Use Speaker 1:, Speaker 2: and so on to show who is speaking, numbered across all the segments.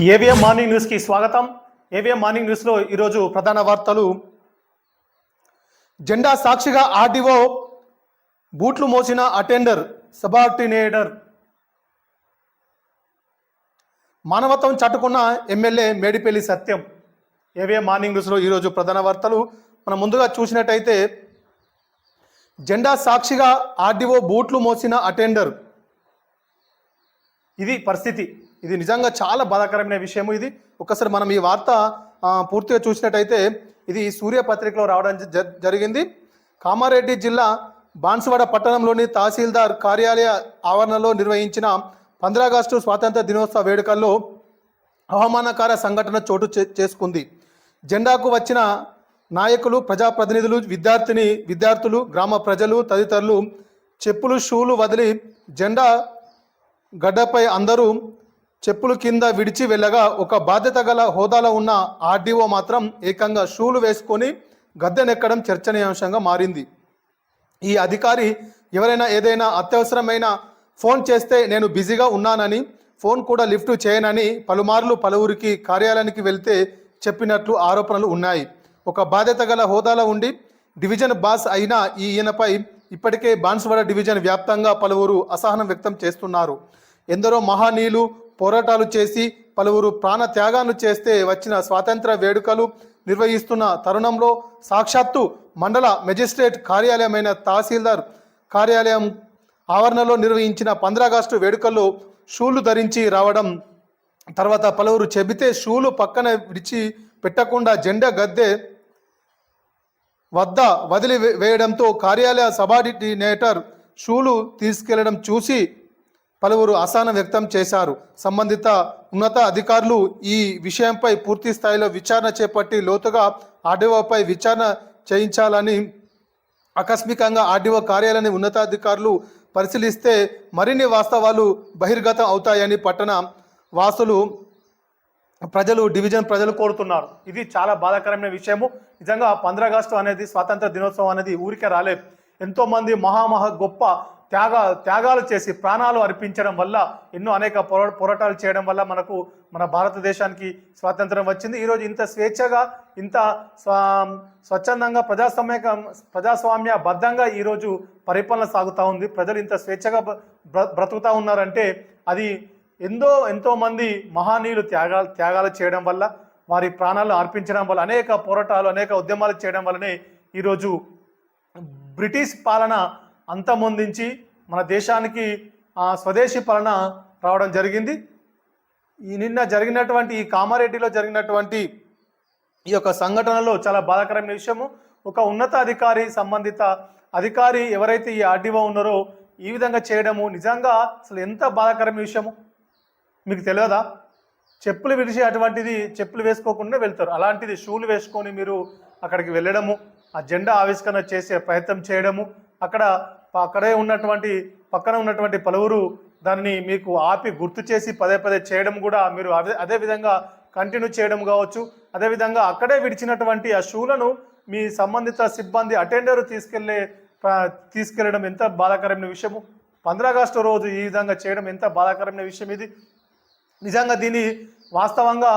Speaker 1: AVM morning న్యూస్కి స్వాగతం. AVM morning న్యూస్లో ఈరోజు ప్రధాన వార్తలు. జెండా సాక్షిగా ఆర్డీఓ బూట్లు మోసిన అటెండర్ సబార్డినేటర్. మానవత్వం చట్టుకున్న MLA Medipalli Satyam. AVM morning న్యూస్లో ఈరోజు ప్రధాన వార్తలు. మనం ముందుగా చూసినట్టయితే జెండా సాక్షిగా ఆర్డీఓ బూట్లు మోసిన అటెండర్. ఇది పరిస్థితి. ఇది నిజంగా చాలా బాధాకరమైన విషయం ఇది. ఒకసారి మనం ఈ వార్త పూర్తిగా చూసినట్టయితే ఇది సూర్య పత్రికలో రావడం జ- జరిగింది. కామారెడ్డి జిల్లా బాన్సువాడ పట్టణంలోని తహసీల్దార్ కార్యాలయ ఆవరణలో నిర్వహించిన పంద్రా ఆగస్టు స్వాతంత్ర దినోత్సవ వేడుకల్లో అవమానకర సంఘటన చోటు చే- చేసుకుంది. జెండాకు వచ్చిన నాయకులు ప్రజాప్రతినిధులు విద్యార్థిని విద్యార్థులు గ్రామ ప్రజలు తదితరులు చెప్పులు షూలు వదిలి జెండా గడ్డపై అందరూ చెప్పులు కింద విడిచి వెళ్ళగా ఒక బాధ్యత గల హోదాలో ఉన్న ఆర్డీఓ మాత్రం ఏకంగా షూలు వేసుకొని గద్దెనెక్కడం చర్చనీయాంశంగా మారింది. ఈ అధికారి ఎవరైనా ఏదైనా అత్యవసరమైన ఫోన్ చేస్తే నేను బిజీగా ఉన్నానని ఫోన్ కూడా లిఫ్ట్ చేయనని పలుమార్లు పలువురికి కార్యాలయానికి వెళ్తే చెప్పినట్లు ఆరోపణలు ఉన్నాయి. ఒక బాధ్యత గల హోదాలో ఉండి డివిజన్ బాస్ అయిన ఈ ఈయనపై ఇప్పటికే బాన్సువాడ డివిజన్ వ్యాప్తంగా పలువురు అసహనం వ్యక్తం చేస్తున్నారు. ఎందరో మహానీయులు పోరాటాలు చేసి పలువురు ప్రాణ త్యాగాలు చేస్తే వచ్చిన స్వాతంత్ర వేడుకలు నిర్వహిస్తున్న తరుణంలో సాక్షాత్తు మండల మెజిస్ట్రేట్ కార్యాలయమైన తహసీల్దార్ కార్యాలయం ఆవరణలో నిర్వహించిన పంద్రాగస్టు వేడుకల్లో షూలు ధరించి రావడం తర్వాత పలువురు చెబితే షూలు పక్కన విడిచి పెట్టకుండా జెండా గద్దె వద్ద వదిలి వేయడంతో కార్యాలయ సబార్డినేటర్ షూలు తీసుకెళ్ళడం చూసి పలువురు అసహనం వ్యక్తం చేశారు. సంబంధిత ఉన్నత అధికారులు ఈ విషయంపై పూర్తి స్థాయిలో విచారణ చేపట్టి లోతుగా ఆర్డీఓపై విచారణ చేయించాలని ఆకస్మికంగా ఆర్డీఓ కార్యాలయాన్ని ఉన్నతాధికారులు పరిశీలిస్తే మరిన్ని వాస్తవాలు బహిర్గతం అవుతాయని పట్టణ వాసులు ప్రజలు డివిజన్ ప్రజలు కోరుతున్నారు. ఇది చాలా బాధాకరమైన విషయము. నిజంగా పంద్రాగస్టు అనేది స్వాతంత్ర దినోత్సవం అనేది ఊరికే రాలే ఎంతోమంది మహామహా గొప్ప త్యాగ త్యాగాలు చేసి ప్రాణాలు అర్పించడం వల్ల ఎన్నో అనేక పోరా పోరాటాలు చేయడం వల్ల మనకు మన భారతదేశానికి స్వాతంత్రం వచ్చింది. ఈరోజు ఇంత స్వేచ్ఛగా ఇంత స్వా స్వచ్ఛందంగా ప్రజాస్వామ్య ప్రజాస్వామ్య బద్ధంగా ఈరోజు పరిపాలన సాగుతూ ఉంది. ప్రజలు ఇంత స్వేచ్ఛగా బ్ర బ్రతుకుతూ ఉన్నారంటే అది ఎంతో ఎంతోమంది మహానీయులు త్యాగాలు త్యాగాలు చేయడం వల్ల వారి ప్రాణాలు అర్పించడం వల్ల అనేక పోరాటాలు అనేక ఉద్యమాలు చేయడం వల్లనే ఈరోజు బ్రిటిష్ పాలన అంతమొందించి మన దేశానికి ఆ, స్వదేశీ పాలన రావడం జరిగింది. ఈ నిన్న జరిగినటువంటి ఈ కామారెడ్డిలో జరిగినటువంటి ఈ యొక్క సంఘటనలో చాలా బాధాకరమైన విషయము. ఒక ఉన్నత అధికారి సంబంధిత అధికారి ఎవరైతే ఈ ఆర్డీఓ ఉన్నారో ఈ విధంగా చేయడము నిజంగా అసలు ఎంత బాధాకరమైన విషయము? మీకు తెలియదా? చెప్పులు విడిచి అటువంటిది చెప్పులు వేసుకోకుండా వెళ్తారు. అలాంటిది షూలు వేసుకొని మీరు అక్కడికి వెళ్ళడము ఆ జెండా ఆవిష్కరణ చేసే ప్రయత్నం చేయడము అక్కడ అక్కడే ఉన్నటువంటి పక్కన ఉన్నటువంటి పలువురు దానిని మీకు ఆపి గుర్తు చేసి పదే పదే చేయడం కూడా మీరు అదే అదే విధంగా కంటిన్యూ చేయడం కావచ్చు. అదేవిధంగా అక్కడే విడిచినటువంటి ఆ షూలను మీ సంబంధిత సిబ్బంది అటెండర్ తీసుకెళ్ళే తీసుకెళ్ళడం ఎంత బాధాకరమైన విషయము. పంద్రా ఆగస్టు రోజు ఈ విధంగా చేయడం ఎంత బాధాకరమైన విషయం ఇది. నిజంగా దీన్ని వాస్తవంగా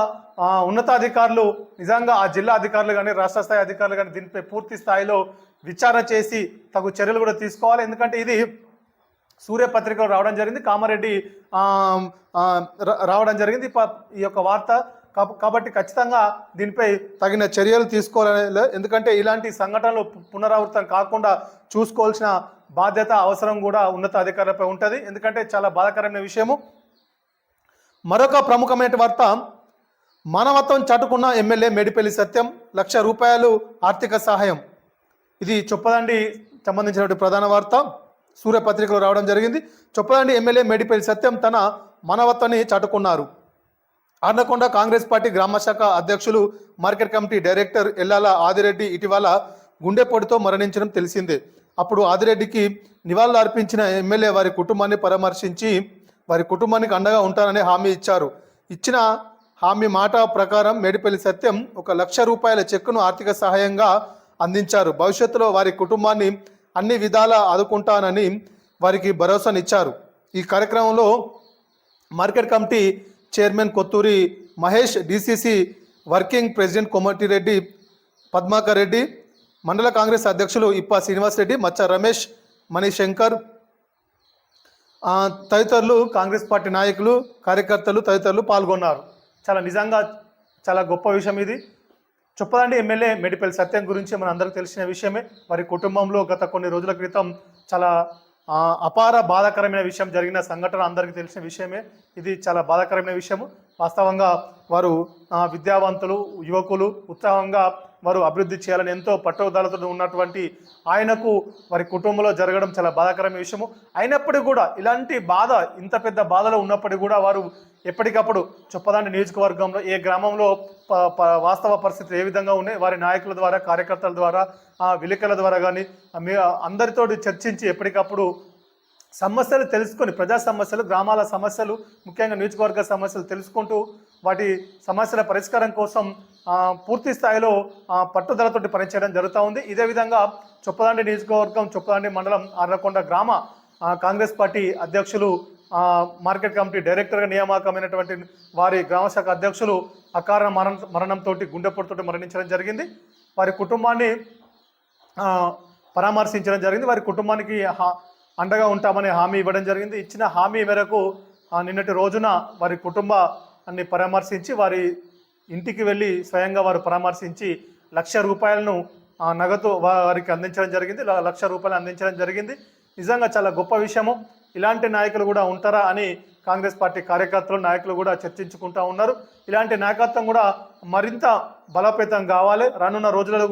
Speaker 1: ఉన్నతాధికారులు నిజంగా ఆ జిల్లా అధికారులు కానీ రాష్ట్ర స్థాయి అధికారులు కానీ దీనిపై పూర్తి స్థాయిలో విచారణ చేసి తగు చర్యలు కూడా తీసుకోవాలి. ఎందుకంటే ఇది సూర్యపత్రికలో రావడం జరిగింది. కామారెడ్డి రావడం జరిగింది. ఈ యొక్క వార్త కాబట్టి ఖచ్చితంగా దీనిపై తగిన చర్యలు తీసుకోవాలి ఎందుకంటే ఇలాంటి సంఘటనలు పునరావృతం కాకుండా చూసుకోవాల్సిన బాధ్యత అవసరం కూడా ఉన్నత అధికారులపై ఉంటుంది. ఎందుకంటే చాలా బాధాకరమైన విషయము. మరొక ప్రముఖమైన వార్త మానవత్వం చాటుకున్న ఎమ్మెల్యే మేడిపల్లి సత్యం లక్ష రూపాయలు ఆర్థిక సహాయం. ఇది చొప్పదండి సంబంధించినటువంటి ప్రధాన వార్త. సూర్యపత్రికలో రావడం జరిగింది. చొప్పదండి ఎమ్మెల్యే మేడిపల్లి సత్యం తన మనవత్తని చాటుకున్నారు. ఆర్నకొండ కాంగ్రెస్ పార్టీ గ్రామ శాఖ అధ్యక్షులు market committee director Ellala Adireddy ఇటీవల గుండెపోటుతో మరణించడం తెలిసిందే. అప్పుడు ఆదిరెడ్డికి నివాళులు అర్పించిన ఎమ్మెల్యే వారి కుటుంబాన్ని పరామర్శించి వారి కుటుంబానికి అండగా ఉంటానని హామీ ఇచ్చారు. ఇచ్చిన హామీ మాట ప్రకారం మేడిపల్లి సత్యం ఒక లక్ష రూపాయల చెక్కును ఆర్థిక సహాయంగా అందించారు. భవిష్యత్తులో వారి కుటుంబాన్ని అన్ని విధాలా ఆదుకుంటానని వారికి భరోసానిచ్చారు. ఈ కార్యక్రమంలో market committee chairman Kothuri Mahesh DCC working president Komatireddy Padmakar Reddy మండల కాంగ్రెస్ అధ్యక్షులు ఇప్ప శ్రీనివాస్ రెడ్డి మచ్చ రమేష్ మణిశంకర్ తదితరులు కాంగ్రెస్ పార్టీ నాయకులు కార్యకర్తలు తదితరులు పాల్గొన్నారు. చాలా నిజంగా చాలా గొప్ప విషయం ఇది. చొప్పదండి ఎమ్మెల్యే మెడిపల్ సత్యం గురించి మన అందరికీ తెలిసిన విషయమే. వారి కుటుంబంలో గత కొన్ని రోజుల క్రితం చాలా అపార బాధాకరమైన విషయం జరిగిన సంఘటన అందరికీ తెలిసిన విషయమే. ఇది చాలా బాధాకరమైన విషయము. వాస్తవంగా వారు విద్యావంతులు యువకులు ఉత్సాహంగా వారు అభివృద్ధి చేయాలని ఎంతో పట్టుదలతో ఉన్నటువంటి ఆయనకు వారి కుటుంబంలో జరగడం చాలా బాధాకరమైన విషయము. అయినప్పటికీ కూడా ఇలాంటి బాధ ఇంత పెద్ద బాధలో ఉన్నప్పటికీ కూడా వారు ఎప్పటికప్పుడు చొప్పదాండి నియోజకవర్గంలో ఏ గ్రామంలో ప- వాస్తవ పరిస్థితులు ఏ విధంగా ఉన్నాయి వారి నాయకుల ద్వారా కార్యకర్తల ద్వారా విలేకరుల ద్వారా కానీ అందరితో చర్చించి ఎప్పటికప్పుడు సమస్యలు తెలుసుకొని ప్రజా సమస్యలు గ్రామాల సమస్యలు ముఖ్యంగా నియోజకవర్గ సమస్యలు తెలుసుకుంటూ వాటి సమస్యల పరిష్కారం కోసం పూర్తి స్థాయిలో పట్టుదలతో పట్టుదలతోటి పనిచేయడం జరుగుతూ ఉంది. ఇదే విధంగా చొప్పదాండి నియోజకవర్గం చొప్పదాండి మండలం అర్రకొండ గ్రామ కాంగ్రెస్ పార్టీ అధ్యక్షులు మార్కెట్ కమిటీ డైరెక్టర్గా నియామకమైనటువంటి వారి గ్రామశాఖ అధ్యక్షులు అకారణ మరణ మరణంతో గుండెపోటుతో మరణించడం జరిగింది. వారి కుటుంబాన్ని పరామర్శించడం జరిగింది. వారి కుటుంబానికి హా- అండగా ఉంటామని హామీ ఇవ్వడం జరిగింది. ఇచ్చిన హామీ మేరకు నిన్నటి రోజున వారి కుటుంబ అన్ని పరామర్శించి వారి ఇంటికి వెళ్ళి స్వయంగా వారు పరామర్శించి లక్ష రూపాయలను ఆ, నగదు వారికి అందించడం జరిగింది. లక్ష రూపాయలు అందించడం జరిగింది. నిజంగా చాలా గొప్ప విషయము. ఇలాంటి నాయకులు కూడా ఉంటారా అని కాంగ్రెస్ పార్టీ కార్యకర్తలు నాయకులు కూడా చర్చించుకుంటా ఉన్నారు. ఇలాంటి నాయకత్వం కూడా మరింత బలోపేతం కావాలి. రానున్న రోజులలో